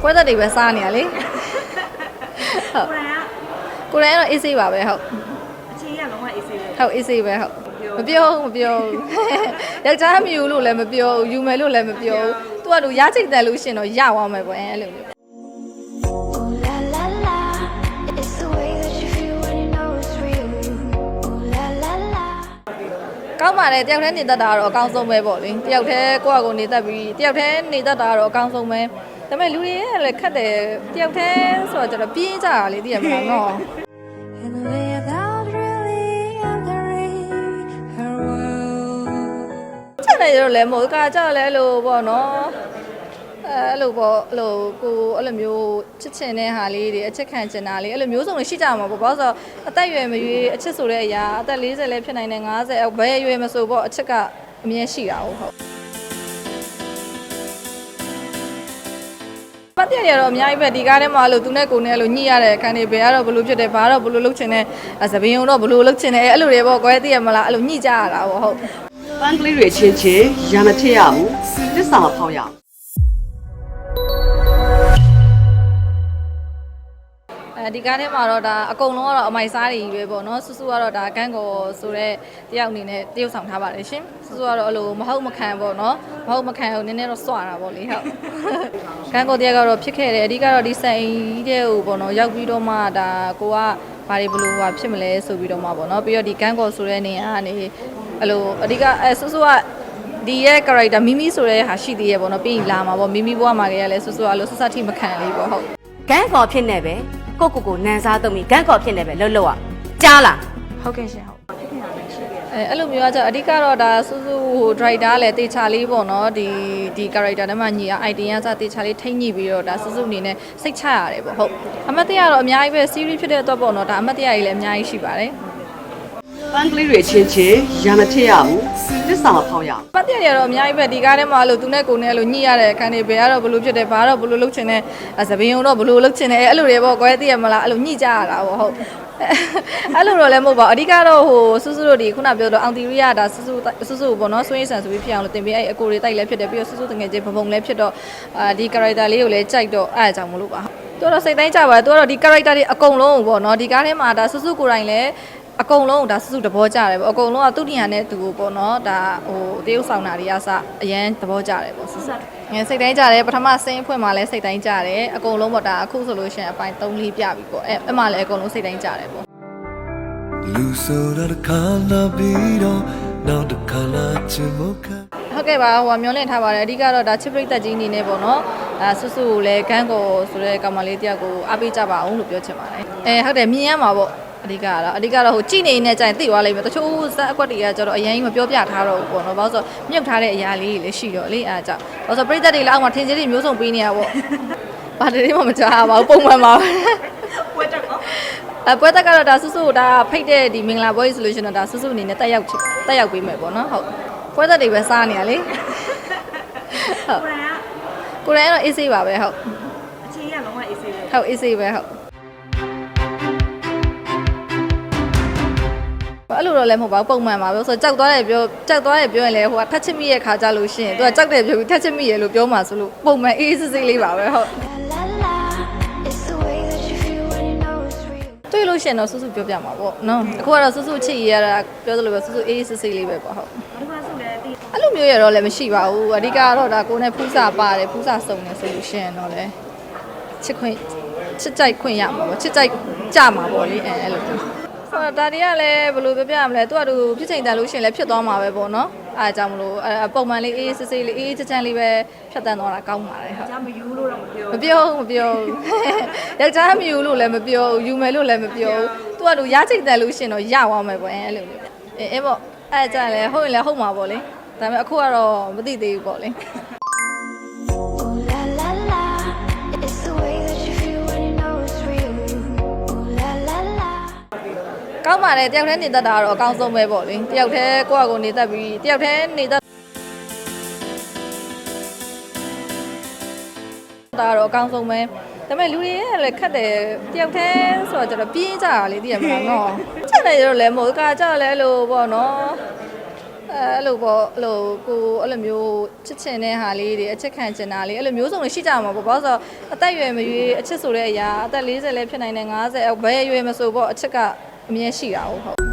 ပွဲသက်တွေပဲစားနေရလေဟုတ်ကိုရန်ကကိုယ်တိုင်ကတော့အေးဆေးပါပဲဟုတ်အခြေရလုံးဝအေးဆေးပဲဟုတ်အေးဆေးပဲဟုတ်မပြောဘူးမပြောဘူးယောက်ျားမယူလို့လည်းမပြောဘူးယူမယ်လို့လည်းမပြောဘူးသူကတို့ရချိတ်တယ်လို့ရှရင်တော့ရသွားမယ်ပေါ့အဲအဲ့လိုမျိုး Ooh la la la, it's the way that you feel when you know it's real. Ooh la la la. ကောင်းပါတယ်တယောက်တည်းနေတတ်တာကတော့အကောင်းဆုံးပဲပေါ့လေတယောက်တည်းကိုယ့်အကိုနေတတ်ပြီးတယောက်တည်းနေတတ်တာကတော့အကောင်းဆုံးပဲ ဒါပေမဲ့လူတွေရဲ့လည်းခက်တယ်တယောက်တည်းဆိုတော့ကျတော့ပြင်းကြတာလေသိရမလားနော် And without really entering her world. ချက်နေရတော့လည်းမဟုတ်ကကြောက်လဲအဲ့လိုပေါ့နော်အဲအဲ့လိုပေါ့အဲ့လိုကိုအဲ့လိုမျိုးချစ်ချင်တဲ့ဟာလေးတွေအချစ်ခံချင်တာလေးအဲ့လိုမျိုးစုံတွေရှိကြမှာပေါ့ဘာလို့ဆိုတော့အသက်အရွယ်မရွေးအချစ်ဆိုတဲ့အရာအသက်40လည်းဖြစ်နိုင်တယ်50အောက်ဘယ်အရွယ်မဆိုပေါ့အချစ်ကအမြဲရှိတာဟုတ် ပတ်သက်ရတော့အများကြီးပဲဒီကားထဲမှာလို့သူနဲ့ကိုနဲ့လို့ညှိရတဲ့အခန်းတွေဘယ်ကတော့ဘလို့ဖြစ်တယ်ဘာတော့ဘလို့လုပ်ချင်တယ်သပင်ုံတော့ဘလို့လုပ်ချင်တယ်အဲ့လိုတွေပေါ့ကွဲသိရမလားအဲ့လိုညှိကြရတာပေါ့ဟုတ်ပန်းကလေးတွေအချင်းချင်းရံမထည့်ရဘူးသစ္စာမဖောက်ရဘူး ဒီကားထဲမှာတော့ဒါအကုန်လုံးကတော့အမိုက်စားတွေကြီးပဲပေါ့နော်ဆူဆူကတော့ဒါကန်းကောဆိုတဲ့တယောက်အနေနဲ့တရုပ်ဆောင်ထားပါတယ်ရှင်ဆူဆူကတော့အဲ့လိုမဟုတ်မခံပေါ့နော်မဟုတ်မခံဘူးနည်းနည်းတော့စွတာပေါ့လေဟုတ်ကန်းကောတယောက်ကတော့ဖြစ်ခဲ့တယ်အဓိကတော့ဒီဆိုင်ကြီးတဲ့ဟိုပေါ့နော်ရောက်ပြီးတော့မှဒါကိုကဘာတွေဘလို့ဟာဖြစ်မလဲဆိုပြီးတော့မှပေါ့နော်ပြီးတော့ဒီကန်းကောဆိုတဲ့နေရာကနေအဲ့လိုအဓိကအဲဆူဆူကဒီရဲ့ character မိမိဆိုတဲ့ဟာရှိသေးရဲ့ပေါ့နော်ပြီးရင်လာမှာပေါ့မိမိဘဝမှာကလည်းဆူဆူကလို့ဆက်ဆက်ထိမခံလေးပေါ့ဟုတ်ဂန်းကော်ဖြစ်နေပဲ ကိုကိုကိုနန်းစားသုံးပြီးဂန်းကော်ဖြစ်နေပဲလှုပ်လှုပ်อ่ะကြားလားဟုတ်ကဲ့ရှင်ဟုတ်အဲအဲ့လိုမျိုးကကြအဓိကတော့ဒါစူးစူးဟို driver လည်းတေချာလေးပေါ့နော်ဒီဒီ character ထဲမှာညီရ idea ကစတေချာလေးထိမ့်ညှိပြီးတော့ဒါစူးစူးအနေနဲ့စိတ်ချရတယ်ပေါ့ဟုတ်အမတ်တရားတော့အများကြီးပဲ series ဖြစ်တဲ့အတွက်ပေါ့နော်ဒါအမတ်တရားကြီးလည်းအများကြီးရှိပါတယ် ပန်းကလေးတွေအချင်းချင်းရံမထည့်ရဘူးသစ္စာမဖောက်ရဘူးအမတ်တရားတော့အများကြီးပဲဒီကားထဲမှာလို့သူနဲ့ကိုနဲ့လို့ညှိရတဲ့အခန်းတွေဘယ်ကတော့ဘလို့ဖြစ်တယ်ဘာတော့ဘလို့လုပ်ချင်တယ်သပင်ုံတော့ဘလို့လုပ်ချင်တယ်အဲ့လိုတွေပေါ့ကွဲသိရမလားအဲ့လိုညှိကြရတာပေါ့ဟုတ်အဲ့လိုတော့လည်းမဟုတ်ပါဘူးအဓိကတော့ဟိုစူးစူးတို့ဒီခုနပြောတော့အောင်တီရီယာဒါစူးစူးစူးစူးပေါ့နော်ဆွေးဆန်ဆိုပြီးဖြစ်အောင်လို့တင်ပေးအဲ့အကိုတွေတိုက်လည်းဖြစ်တယ်ပြီးတော့စူးစူးတငယ်ချင်းဘဘုံလည်းဖြစ်တော့အာဒီ character လေးကိုလည်းကြိုက်တော့အဲ့အကြောင်းမလို့ပါသူကတော့စိတ်တိုင်းကြပါတယ်သူကတော့ဒီ character တွေအကုန်လုံးကိုပေါ့နော်ဒီကားထဲမှာဒါစူးစူးကိုယ်တိုင်လည်း အကုန်လုံးဒါစူးစူးသဘောကျတယ်ပေါ့အကုန်လုံးကသူ့နေရာနဲ့သူကိုပေါ့နော်ဒါဟိုတရုပ်ဆောင်တာတွေကစအရန်သဘောကျတယ်ပေါ့စူးစူးငယ်စိတ်တိုင်းကြတယ်ပထမဆင်းအဖွင့်မှာလည်းစိတ်တိုင်းကြတယ်အကုန်လုံးပေါ့ဒါအခုဆိုလို့ရှိရင်အပိုင်း3 4ပြပြီပေါ့အဲ့အဲ့မှာလည်းအကုန်လုံးစိတ်တိုင်းကြတယ်ပေါ့လူဆိုတာတစ်ခါလာပြီးတော့နောက်တစ်ခါလာချင်ဖို့ခံဟုတ်ကဲ့ပါဟိုကမျောလင့်ထားပါတယ်အဓိကတော့ဒါချစ်ပရိသတ်ကြီးအနေနဲ့ပေါ့နော်အဲဆွဆွကိုလည်းဂန်းကိုဆိုတဲ့ကောင်မလေးတယောက်ကိုအားပေးကြပါအောင်လို့ပြောချင်ပါတယ်အဲဟုတ်တယ်မြင်ရမှာပေါ့ အဓိကကတော့အဓိကတော့ဟိုကြည်နေနေကြရင်သိသွားလိမ့်မယ်တချို့ဇက်အကွက်တွေကကျတော့အရင်ကြီးမပြောပြထားတော့ဘူးပေါ့နော်ဘာလို့ဆိုမြုပ်ထားတဲ့အရာလေးတွေလည်းရှိတော့လေအားကြောင့်ဘာလို့ဆိုပရိသတ်တွေလည်းအောက်မှာထင်ကြီးတွေမျိုးစုံပေးနေရပေါ့ဘာတည်းမှမကြားပါဘူးပုံမှန်ပါပဲပွဲတက်ကောအပွဲတက်ကတော့ဒါဆွဆွဒါဖိတ်တဲ့ဒီမင်္ဂလာပွဲဆိုလို့ရှိရင်တော့ဒါဆွဆွအနေနဲ့တက်ရောက်တက်ရောက်ပေးမယ်ပေါ့နော်ဟုတ်ပွဲတက်တွေပဲစားနေရလေဟုတ်ကိုရန်ကကိုယ်တိုင်ကတော့အေးဆေးပါပဲဟုတ်အခြေရလုံးဝအေးဆေးပဲဟုတ်အေးဆေးပဲဟုတ် အဲ့လိုတော့လည်းမဟုတ်ပါဘူးပုံမှန်ပါပဲဆိုတော့ကြောက်သွားတယ်ပြောကြောက်သွားတယ်ပြောရင်လည်းဟိုကထက်ချစ်မိရဲ့ခါကြလို့ရှိရင်သူကကြောက်တယ်ပြောပြီးထက်ချစ်မိရဲ့လို့ပြောမှာဆိုလို့ပုံမှန်အေးအေးဆေးဆေးလေးပါပဲဟုတ် La la la, it's the way that you feel when you know it's real. တွေ့လို့ရှိရင်တော့စူးစူးပြောပြမှာပေါ့နော်အခုကတော့စူးစူးချစ်ရရတာပြောသလိုပဲစူးစူးအေးအေးဆေးဆေးလေးပဲပေါ့ဟုတ်ဒီမှာဆိုလည်းဒီအဲ့လိုမျိုးရတော့လည်းမရှိပါဘူးအဓိကကတော့ဒါကိုယ်နဲ့ဖူးစာပါတယ်ဖူးစာစုံနေဆိုလို့ရှိရင်တော့လေချစ်ခွင့်ချစ်ကြိုက်ခွင့်ရမှာပေါ့ချစ်ကြိုက်ကြမှာပေါ့လေအဲအဲ့လို မျိုးဆိုတော့ဒါတွေကလည်းဘယ်လိုပြောပြရမလဲသူကသူဖြစ်ချိန်တန်လို့ရှိရင်လည်းဖြစ်သွားမှာပဲပေါ့နော်အားကြောင့်မလို့အဲပုံမှန်လေးအေးအေးဆေးဆေးလေးအေးအေးချမ်းချမ်းလေးပဲဖြတ်တန်းသွားတာကောင်းပါတယ်ဟုတ်အမယူလို့တော့မပြောမပြောဘူးမပြောဘူးယောက်ျားမယူလို့လည်းမပြောဘူးယူမယ်လို့လည်းမပြောဘူးသူကသူရချိန်တန်လို့ရှိရင်တော့ရသွားမယ်ပေါ့အဲအဲ့လိုမျိုးအဲအဲ့ပေါ့အဲ့ကြရင်လည်းဟုတ်ရင်လည်းဟုတ်မှာပေါ့လေဒါပေမဲ့အခုကတော့မသိသေးဘူးပေါ့လေ ကောင်းပါတယ်တယောက်တည်းနေတတ်တာကတော့အကောင်းဆုံးပဲပေါ့လေတယောက်တည်းကိုယ့်အကိုနေတတ်ပြီးတယောက်တည်းနေတတ်တာကတော့အကောင်းဆုံးပဲဒါပေမဲ့လူတွေရဲ့လည်းခက်တယ်တယောက်တည်းဆိုတော့ကျတော့ပြင်းကြတာလေသိရမလားနော်ချက်နေရတော့လည်းမဟုတ်ကကြတော့လည်းလို့ပေါ့နော်အဲအဲ့လိုပေါ့အဲ့လိုကိုအဲ့လိုမျိုးချစ်ချင်တဲ့ဟာလေးတွေအချစ်ခံချင်တာလေးအဲ့လိုမျိုးစုံတွေရှိကြမှာပေါ့ဘာလို့ဆိုတော့အသက်အရွယ်မရွေးအချစ်ဆိုတဲ့အရာအသက်40လည်းဖြစ်နိုင်တယ်50ဘယ်အရွယ်မဆိုပေါ့အချစ်က အမြဲရှိတာဟုတ်ဟုတ်